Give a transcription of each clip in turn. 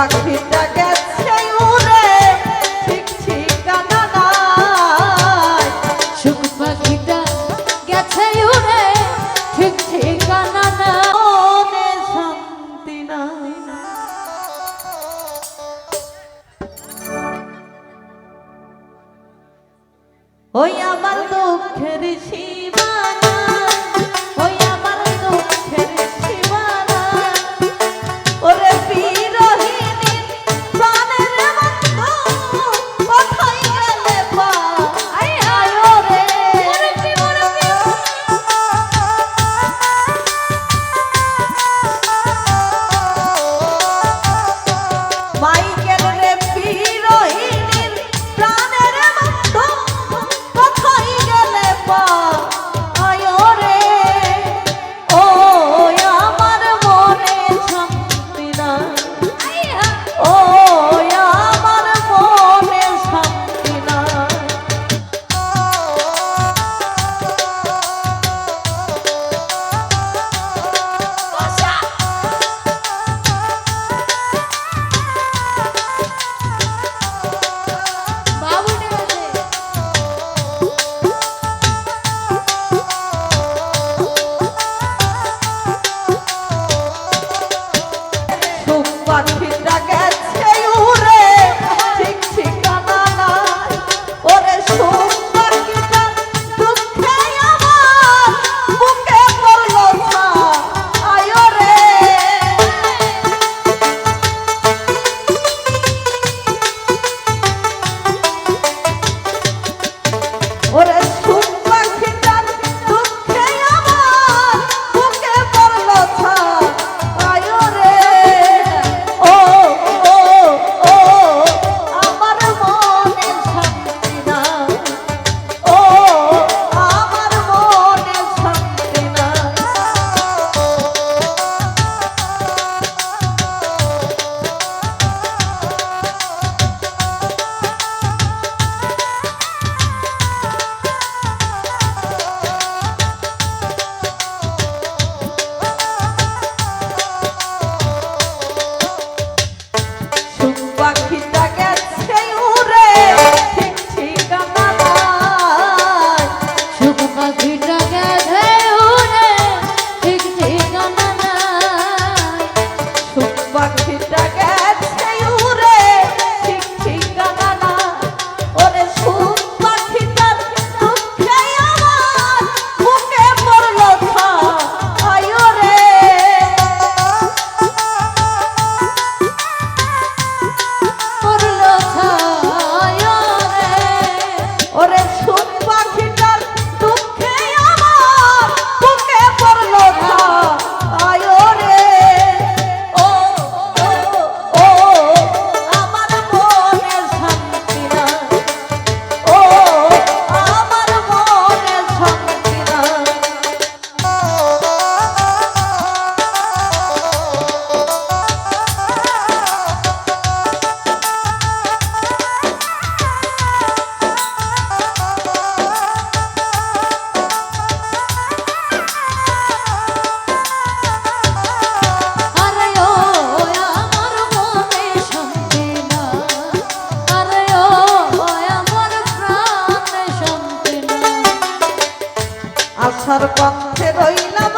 পাখিটা গেছে উড়ে ঠিক ঠিকানা নাই। সুখ পাখিটা গেছে উড়ে ঠিক ঠিকানা নাই। শান্তি নাই ওই আমার বাসিন্দা আছর পক্ষে রইলাম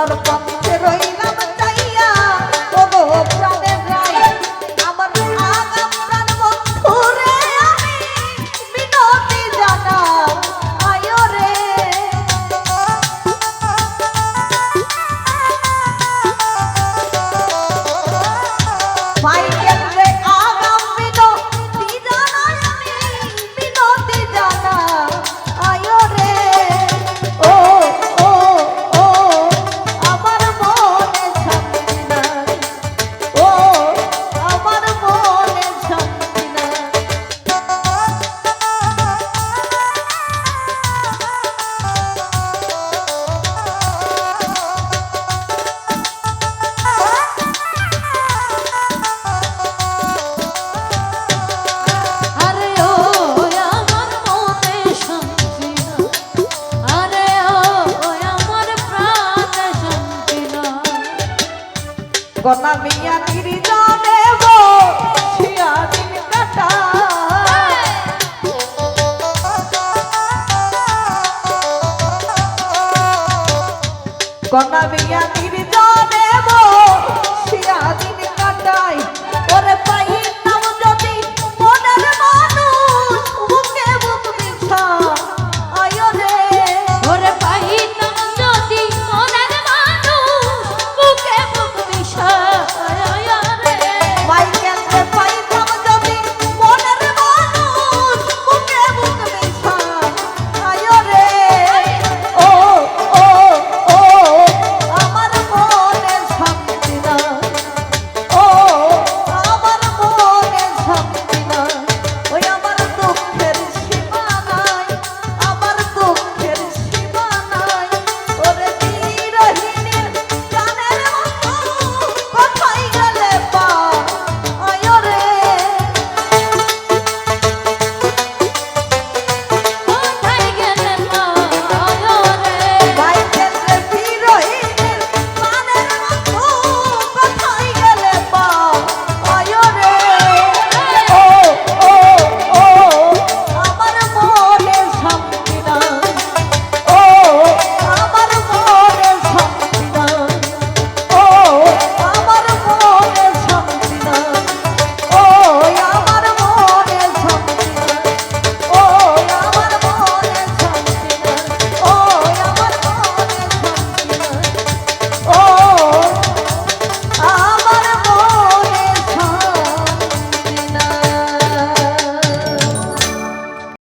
আশার গনা মিয়া নির্জনে